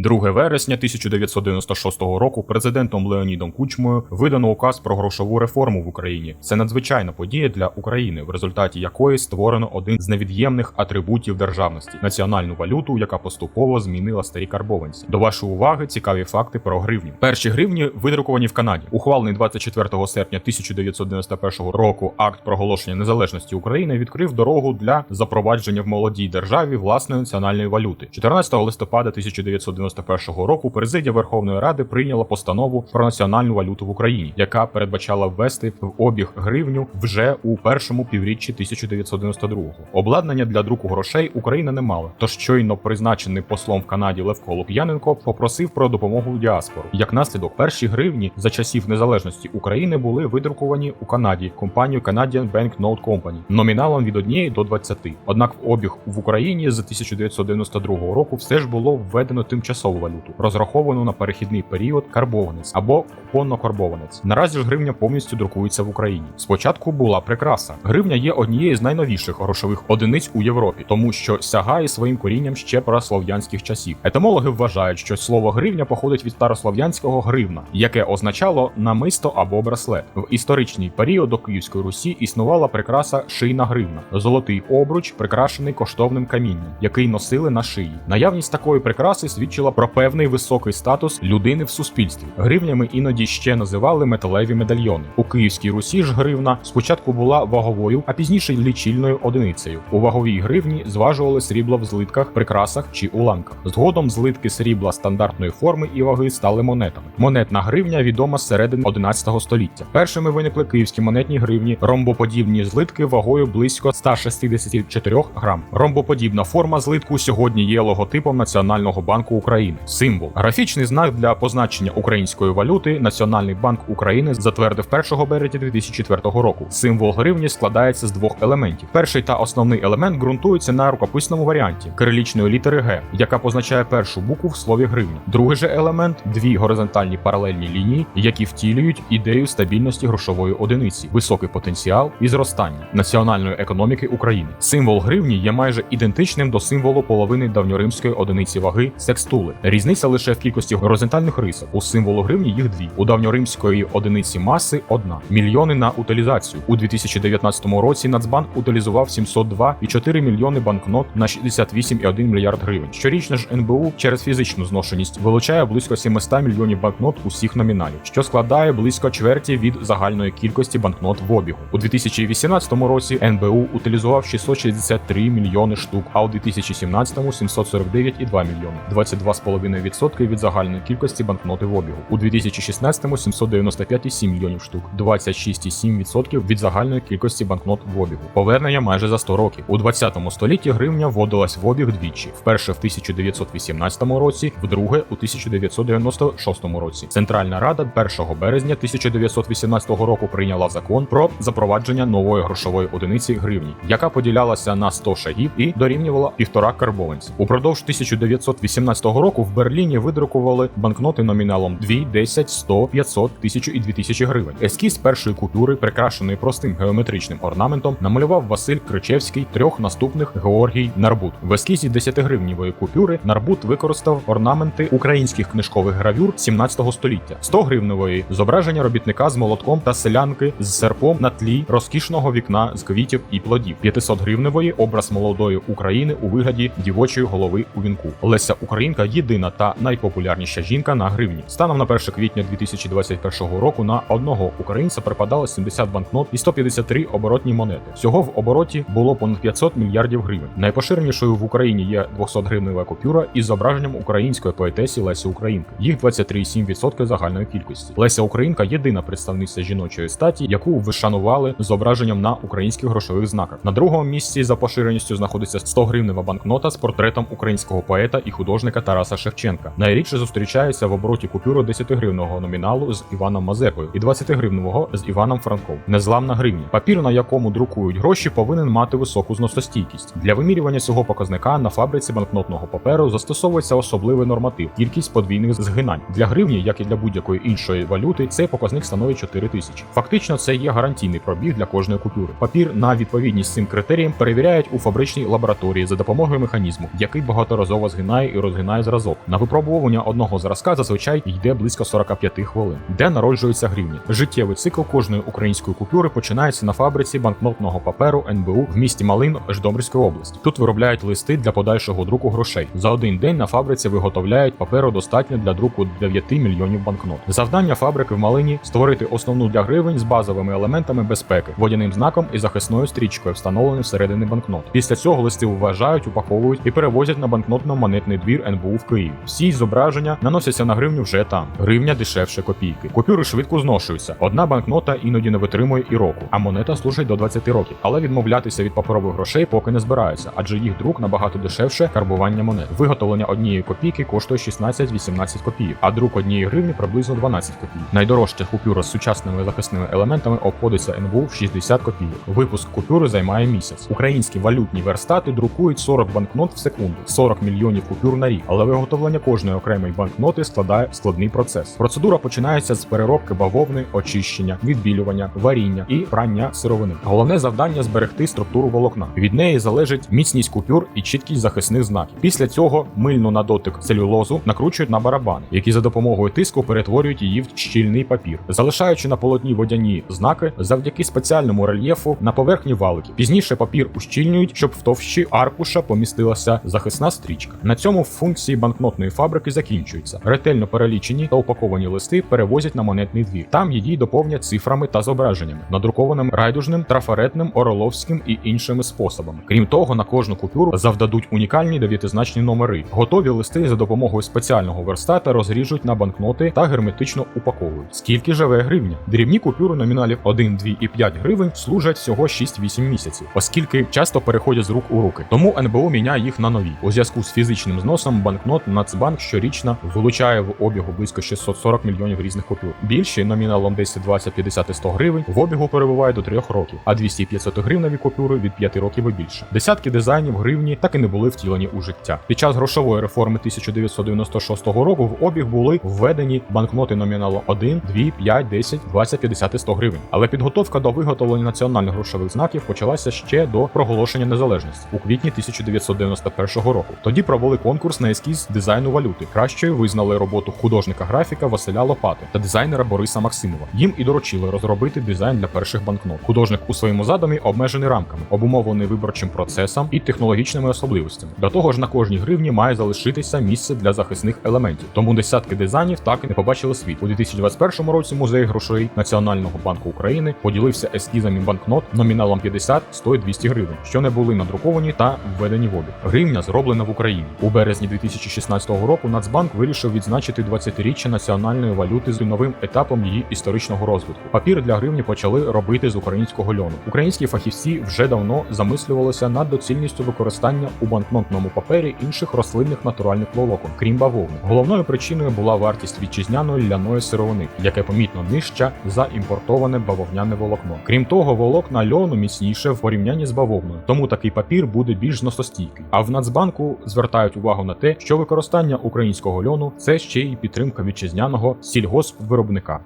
2 вересня 1996 року президентом Леонідом Кучмою видано указ про грошову реформу в Україні. Це надзвичайна подія для України, в результаті якої створено один з невід'ємних атрибутів державності національну валюту, яка поступово змінила старі карбованці. До вашої уваги цікаві факти про гривню. Перші гривні видруковані в Канаді. Ухвалений 24 серпня 1991 року акт проголошення незалежності України відкрив дорогу для запровадження в молодій державі власної національної валюти. 14 листопада 1991 року президія Верховної Ради прийняла постанову про національну валюту в Україні, яка передбачала ввести в обіг гривню вже у першому півріччі 1992-го. Обладнання для друку грошей Україна не мала. Тож щойно призначений послом в Канаді Левко Лук'яненко попросив про допомогу діаспору. Як наслідок, перші гривні за часів незалежності України були видруковані у Канаді компанією Canadian Bank Note Company номіналом від 1 до 20. Однак в обіг в Україні з 1992 року все ж було введено тимчасову валюту, розраховану на перехідний період карбованець або купонно-карбованець. Наразі ж гривня повністю друкується в Україні. Спочатку була прикраса. Гривня є однією з найновіших грошових одиниць у Європі, тому що сягає своїм корінням ще праслов'янських часів. Етимологи вважають, що слово гривня походить від старослов'янського гривна, яке означало намисто або браслет. В історичний період до Київської Русі існувала прикраса шийна гривна, золотий обруч, прикрашений коштовним камінням, який носили на шиї. Наявність такої прикраси свідчила про певний високий статус людини в суспільстві. Гривнями іноді ще називали металеві медальйони. У Київській Русі ж гривна спочатку була ваговою, а пізніше лічильною одиницею. У ваговій гривні зважували срібло в злитках, прикрасах чи уламках. Згодом злитки срібла стандартної форми і ваги стали монетами. Монетна гривня відома з середини 11 століття. Першими виникли київські монетні гривні, ромбоподібні злитки вагою близько 164 грам. Ромбоподібна форма злитку сьогодні є логотипом Національного банку України. Символ графічний знак для позначення української валюти. Національний банк України затвердив 1 березня 2004 року. Символ гривні складається з двох елементів. Перший та основний елемент ґрунтується на рукописному варіанті кирилічної літери Г, яка позначає першу букву в слові гривні. Другий же елемент дві горизонтальні паралельні лінії, які втілюють ідею стабільності грошової одиниці, високий потенціал і зростання національної економіки України. Символ гривні є майже ідентичним до символу половини давньоримської одиниці ваги секстули. Різниця лише в кількості горизонтальних рисок. У символу гривні їх дві. У давньоримської одиниці маси одна. Мільйони на утилізацію. У 2019 році Нацбанк утилізував 702,4 мільйони банкнот на 68,1 мільярд гривень. Щорічно ж НБУ через фізичну зношеність вилучає близько 700 мільйонів банкнот усіх номіналів, що складає близько чверті від загальної кількості банкнот в обігу. У 2018 році НБУ утилізував 663 мільйони штук, а у 2017 749,2 мільйони, 22,5% від загальної кількості банкноти в обігу. У 2016 795,7 мільйонів штук, 26,7% від загальної кількості банкнот в обігу. Повернення майже за 100 років. У 20 столітті гривня вводилась в обіг двічі: вперше в 1918 році, вдруге у 1996 році. Центральна Рада 1 березня 1918 року прийняла закон про запровадження нової грошової одиниці гривні, яка поділялася на 100 шагів і дорівнювала півтора карбованців. Упродовж 1918 року в Берліні видрукували банкноти номіналом 2, 10, 100, 500, 1000 і 2000 гривень. Ескіз першої купюри, прикрашеної простим геометричним орнаментом, намалював Василь Кричевський трьох наступних Георгій Нарбут. В ескізі 10-гривнівої купюри Нарбут використав орнаменти українських книжкових гравюр 17 століття, 100 гривневої зображення робітника з молотком та селянки з серпом на тлі розкішного вікна з квітів і плодів, 500 гривневої образ молодої України у вигляді дівочої голови у вінку. Леся Українка єдина та найпопулярніша жінка на гривні. Станом на 1 квітня 2021 року на одного українця припадало 70 банкнот і 153 оборотні монети. Всього в обороті було понад 500 мільярдів гривень. Найпоширенішою в Україні є 200 гривнева купюра із зображенням української поетесі Лесі Українки. Їх 23,7% загальної кількості. Леся Українка єдина представниця жіночої статі, яку вишанували зображенням на українських грошових знаках. На другому місці за поширеністю знаходиться 100 гривнева банкнота з портретом українського поета і художника Тараса Шевченка. Найрідше зустрічається в обороті купюру 10 гривного номіналу з Іваном Мазепою і 20 гривневого з Іваном Франком. Незламна гривня. Папір, на якому друкують гроші, повинен мати високу зносостійкість. Для вимірювання цього показника на фабриці банкнотного паперу застосовується особливий норматив кількість подвійних згинань. Для гривні, як і для будь-якої іншої валюти, цей показник становить 4 тисячі. Фактично, це є гарантійний пробіг для кожної купюри. Папір на відповідність цим критеріям перевіряють у фабричній лабораторії за допомогою механізму, який багаторазово згинає і розгинає зразок. На випробування одного зразка зазвичай йде близько 45 хвилин, де народжуються гривні. Життєвий цикл кожної української купюри починається на фабриці банкнотного паперу НБУ в місті Малин Житомирської області. Тут виробляють листи для подальшого друку грошей. За один день на фабриці виготовляють паперу достатньо для друку 9 мільйонів банкнот. Завдання фабрики в Малині створити основну для гривень з базовими елементами безпеки, водяним знаком і захисною стрічкою, встановленою всередині банкнот. Після цього листи вважають, упаковують і перевозять на банкнотно-монетний двір НБУ в Київ. Всі зображення наносяться на гривню вже там. Гривня дешевше копійки. Купюри швидко зношуються. Одна банкнота іноді не витримує і року, а монета служить до 20 років. Але відмовлятися від паперових грошей поки не збираються, адже їх друк набагато дешевше карбування монет. Виготовлення однієї копійки коштує 16-18 копійок, а друк однієї гривні приблизно 12 копійок. Найдорожча купюра з сучасними захисними елементами обходиться НБУ в 60 копійок. Випуск купюри займає місяць. Українські валютні верстати друкують 40 банкнот в секунду, 40 мільйонів купюр на рік. Але виготовлення кожної окремої банкноти складає складний процес. Процедура починається з переробки бавовни, очищення, відбілювання, варіння і прання сировини. Головне завдання зберегти структуру волокна. Від неї залежить міцність купюр і чіткість захисних знаків. Після цього мильну на дотик целюлозу накручують на барабани, які за допомогою тиску перетворюють її в щільний папір, залишаючи на полотні водяні знаки завдяки спеціальному рельєфу на поверхні валики. Пізніше папір ущільнюють, щоб в товщі аркуша помістилася захисна стрічка. На цьому функції банкнотної фабрики закінчуються. Ретельно перелічені та упаковані листи перевозять на монетний двір. Там її доповнять цифрами та зображеннями, надрукованим райдужним, трафаретним, ороловським і іншими способами. Крім того, на кожну купюру завдадуть унікальні дев'ятизначні номери. Готові листи за допомогою спеціального верстата розріжуть на банкноти та герметично упаковують. Скільки живе гривня? Дрібні купюри номіналів 1, 2 і 5 гривень служать всього 6-8 місяців, оскільки часто переходять з рук у руки. Тому НБУ міняє їх на нові. У зв'язку з фізичним зносом банкнот Нацбанк щорічно вилучає в обігу близько 640 мільйонів різних купюр. Більші номіналом 10, 20, 50 і 100 гривень в обігу перебуває до 3 років, а 200 і 500 гривневі купюри від 5 років і більше. Десятки дизайнів гривні так і не були втілені у життя. Під час грошової реформи 1996 року в обіг були введені банкноти номіналу 1, 2, 5, 10, 20, 50 і 100 гривень. Але підготовка до виготовлення національних грошових знаків почалася ще до проголошення незалежності у квітні 1991 року. Тоді провели конкурс на ескіз дизайну валюти. Кращою визнали роботу художника-графіка Василя Лопати та дизайнера Бориса Максимова. Їм і доручили розробити дизайн для перших банкнот. Художник у своєму задумі обмежений рамками, обумовлений виборчим процесом і технологічними особливостями. До того ж, на кожній гривні має залишитися місце для захисних елементів. Тому десятки дизайнів так і не побачили світ. У 2021 році музей грошей Національного банку України поділився ескізами банкнот номіналом 50, 100 і 200 гривень, що не були надруковані та введені в обіг. Гривня зроблена в Україні. У березні 2016 року Нацбанк вирішив відзначити 20-річчя національної валюти з новим етапом її історичного розвитку. Папір для гривні почали робити з українського льону. Українські фахівці вже давно замислювалися над доцільністю використання у банкнотному папері інших рослинних натуральних волокон, крім бавовни. Головною причиною була вартість вітчизняної ляної сировини, яке помітно нижча за імпортоване бавовняне волокно. Крім того, волокна льону міцніше в порівнянні з бавовною, тому такий папір буде більш зносостійкий. А в Нацбанку звертають увагу на те, що використання українського льону це ще й підтримка вітчизняного сільгоспвиробника.